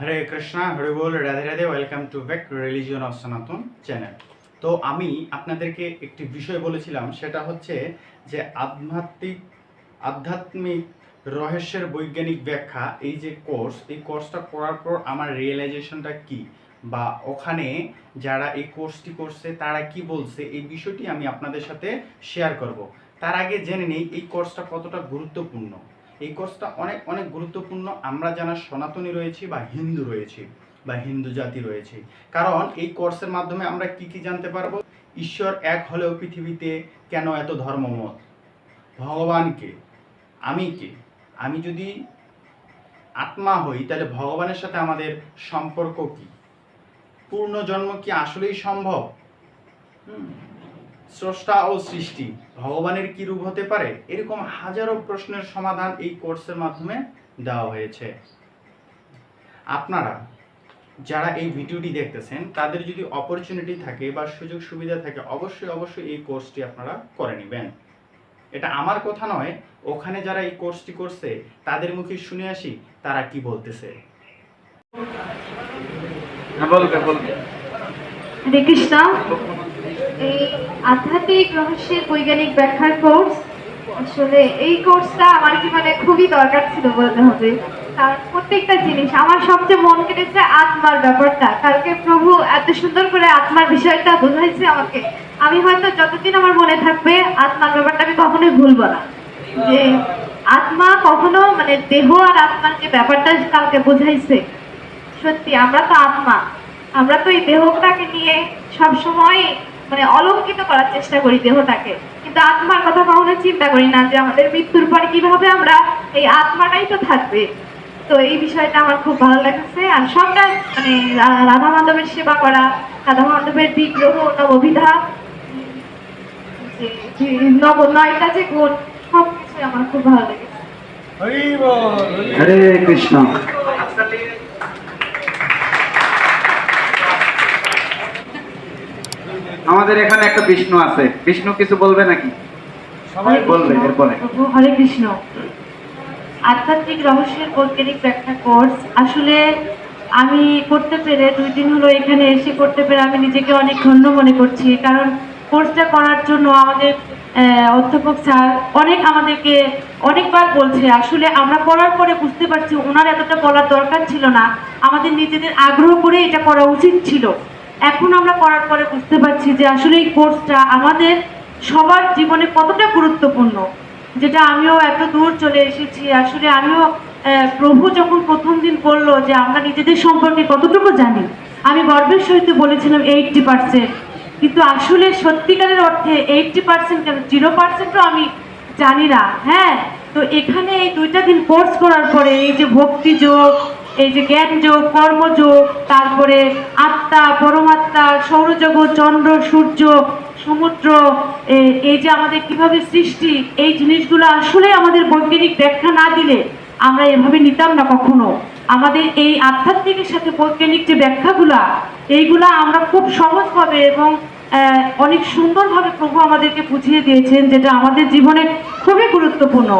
Hare Krishna, Hare ball, Radhe Radhe welcome to back religion of Sanatan channel তো আমি আপনাদেরকে একটি বিষয় বলেছিলাম, সেটা হচ্ছে যে আধ্যাত্মিক আধ্যাত্মিক রহস্যের বৈজ্ঞানিক ব্যাখ্যা, এই যে কোর্স এই কোর্সটা করার পর আমার রিয়েলাইজেশনটা কি? বা ওখানে যারা এই কোর্সটি করছে, তারা কি বলছে? এই বিষয়টি আমি আপনাদের সাথে শেয়ার করব। তার আগে জেনে নেই, এই কোর্সটা কতটা গুরুত্বপূর্ণ। এই কোর্সটা অনেক অনেক গুরুত্বপূর্ণ। আমরা যারা সনাতনী রয়েছি বা হিন্দু রয়েছি বা হিন্দু জাতি রয়েছে, কারণ এই কোর্সের মাধ্যমে আমরা কি কি জানতে পারব? ঈশ্বর এক হলেও পৃথিবীতে কেন এত ধর্মমত? ভগবানকে আমি কে আমি যদি আত্মা হই, তাহলে ভগবানের সাথে আমাদের সম্পর্ক কি? পূর্ণ জন্ম কি আসলেই সম্ভব? হুম। স্রষ্টা ও সৃষ্টি ভগবানের কি রূপ হতে পারে? এরকম হাজারো প্রশ্নের সমাধান এই কোর্সের মাধ্যমে দেওয়া হয়েছে। আপনারা যারা এই ভিডিওটি দেখতেছেন তাদের যদি অপরচুনিটি থাকে বা সুযোগ সুবিধা থাকে অবশ্যই অবশ্যই এই কোর্সটি আপনারা করে নেবেন। এটা আমার কথা নয় ওখানে যারা এই কোর্সটি করছে তাদের মুখে শুনে আসি তারা কি বলতেছে। হ্যাঁ বলবে বলবে হরে কৃষ্ণ। এই আধ্যাত্মিক রহস্যের বৈজ্ঞানিক ব্যাখ্যার কোর্স আসলে এই কোর্সটা আমার জীবনে খুবই দরকার ছিল বলতে হবে। কারণ প্রত্যেকটা জিনিস, আমার সবচেয়ে মন কেটেছে আত্মার ব্যাপারটা। কালকে প্রভু এত সুন্দর করে আত্মার বিষয়টা বোঝাইছে আমাকে। আমি হয়তো যতদিন আমার মনে থাকবে, আত্মার ব্যাপারটা আমি কখনোই ভুলবো না। যে আত্মা কখনো মানে দেহ আর আত্মার যে ব্যাপারটা কালকে বোঝাইছে, সত্যি আমরা তো আত্মা। আমরা তো এই দেহটাকে নিয়ে সব সময় মানে অলঙ্কিত করার চেষ্টা করি দেহটাকে। কিন্তু আত্মার কথা কখনো চিন্তা করি না যে আমাদের মৃত্যুর পর কীভাবে আমরা এই আত্মাটাই তো থাকবে। তো এই বিষয়টা আমার খুব ভালো লাগছে। আর সবটা মানে রাধা মাধবের সেবা করা রাধা মাধবের বিগ্রহ নববিধা উম, যে- যে নব নয়টা যে গুণ সব আমার খুব ভালো লেগেছে। হরে কৃষ্ণ। আমাদের এখানে একটা বিষ্ণু আছে। বিষ্ণু কিছু বলবে নাকি? সবাই বলবে এরপরে। হরে কৃষ্ণ। আধ্যাত্মিক রহস্যের বৈজ্ঞানিক ব্যাখ্যা কোর্স আসলে আমি করতে পেরে দুই দিন হলো এখানে এসে করতে পেরে আমি নিজেকে অনেক ধন্য মনে করছি কারণ কোর্সটা করার জন্য আমাদের অধ্যাপক স্যার অনেক আমাদেরকে অনেকবার বলছে আসলে আমরা পড়ার পরে বুঝতে পারছি ওনার এতটা বলার দরকার ছিল না আমাদের নিজেদের আগ্রহ করে এটা করা উচিত ছিল। এখন আমরা করার পরে বুঝতে পারছি যে আসলে এই কোর্সটা আমাদের সবার জীবনে কতটা গুরুত্বপূর্ণ। যেটা আমিও এত দূর চলে এসেছি। আসলে আমিও প্রভু যখন প্রথম দিন বলল যে আমরা নিজেদের সম্পর্কে কতটুকু জানি, আমি গর্বের সহিত বলেছিলাম এইটটি পার্সেন্ট কিন্তু আসলে সত্যিকারের অর্থে এইটটি পার্সেন্ট কেন? জিরো পার্সেন্টও আমি জানি না। হ্যাঁ তো এখানে এই দুইটা দিন কোর্স করার পরে এই যে ভক্তি যোগ এই যে জ্ঞান যোগ কর্মযোগ তারপরে আত্মা, পরমাত্মা, সৌরজগৎ, চন্দ্র, সূর্য, সমুদ্র এই যে আমাদের কীভাবে সৃষ্টি, এই জিনিসগুলো আসলে আমাদের বৈজ্ঞানিক ব্যাখ্যা না দিলে আমরা এভাবে নিতাম না কখনো। আমাদের এই আধ্যাত্মিকের সাথে বৈজ্ঞানিক যে ব্যাখ্যাগুলা, এইগুলা আমরা খুব সহজভাবে এবং অনেক সুন্দরভাবে প্রভু আমাদেরকে বুঝিয়ে দিয়েছেন, যেটা আমাদের জীবনে খুবই গুরুত্বপূর্ণ।